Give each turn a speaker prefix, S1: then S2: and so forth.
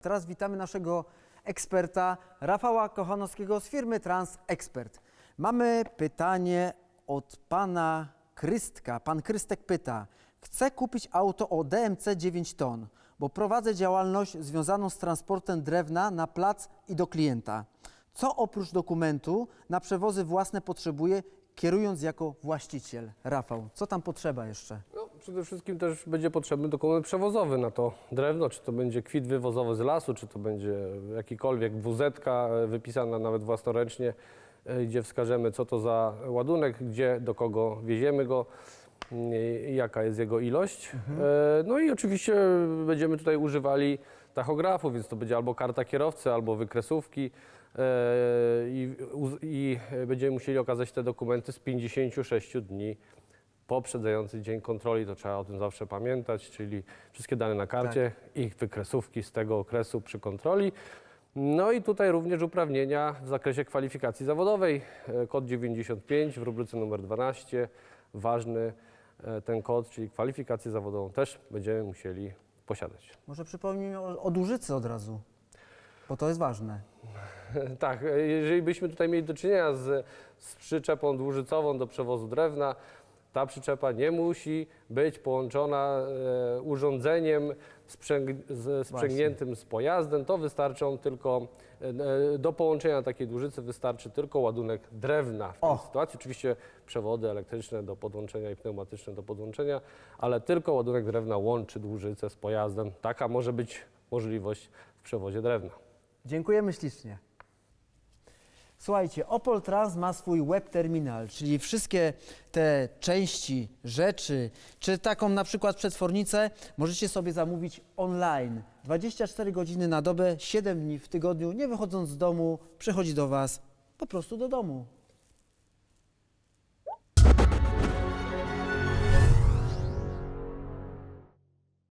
S1: Teraz witamy naszego eksperta Rafała Kochanowskiego z firmy Trans Expert. Mamy pytanie od pana Krystka. Pan Krystek pyta: Chcę kupić auto o DMC 9 ton, bo prowadzę działalność związaną z transportem drewna na plac i do klienta. Co oprócz dokumentu na przewozy własne potrzebuję, kierując jako właściciel? Rafał, co tam potrzeba jeszcze?
S2: Przede wszystkim też będzie potrzebny dokument przewozowy na to drewno, czy to będzie kwit wywozowy z lasu, czy to będzie jakikolwiek WZ wypisana nawet własnoręcznie, e, gdzie wskażemy co to za ładunek, gdzie, do kogo wieziemy go, i jaka jest jego ilość. E, No i oczywiście będziemy tutaj używali tachografu, więc to będzie albo karta kierowcy, albo wykresówki. E, i, i będziemy musieli okazać te dokumenty z 56 dni poprzedzający dzień kontroli, to trzeba o tym zawsze pamiętać, czyli wszystkie dane na karcie i wykresówki z tego okresu przy kontroli. No i tutaj również uprawnienia w zakresie kwalifikacji zawodowej. E, Kod 95 w rubryce numer 12, ważny e, ten kod, czyli kwalifikację zawodową też będziemy musieli posiadać.
S1: Może przypomnijmy o, o Dłużycy od razu, bo to jest ważne.
S2: Tak, e, jeżeli byśmy tutaj mieli do czynienia z, z przyczepą dłużycową do przewozu drewna, ta przyczepa nie musi być połączona e, urządzeniem sprzęg, z, sprzęgniętym z pojazdem. To wystarczą tylko, e, e, do połączenia takiej dłużycy wystarczy tylko ładunek drewna w tej
S1: O!
S2: sytuacji. Oczywiście przewody elektryczne do podłączenia i pneumatyczne do podłączenia, ale tylko ładunek drewna łączy dłużycę z pojazdem. Taka może być możliwość w przewozie drewna.
S1: Dziękujemy ślicznie. Słuchajcie, Opol Trans ma swój web terminal, czyli wszystkie te części, rzeczy, czy taką na przykład przetwornicę możecie sobie zamówić online. 24 godziny na dobę, 7 dni w tygodniu, nie wychodząc z domu, przychodzi do Was po prostu do domu.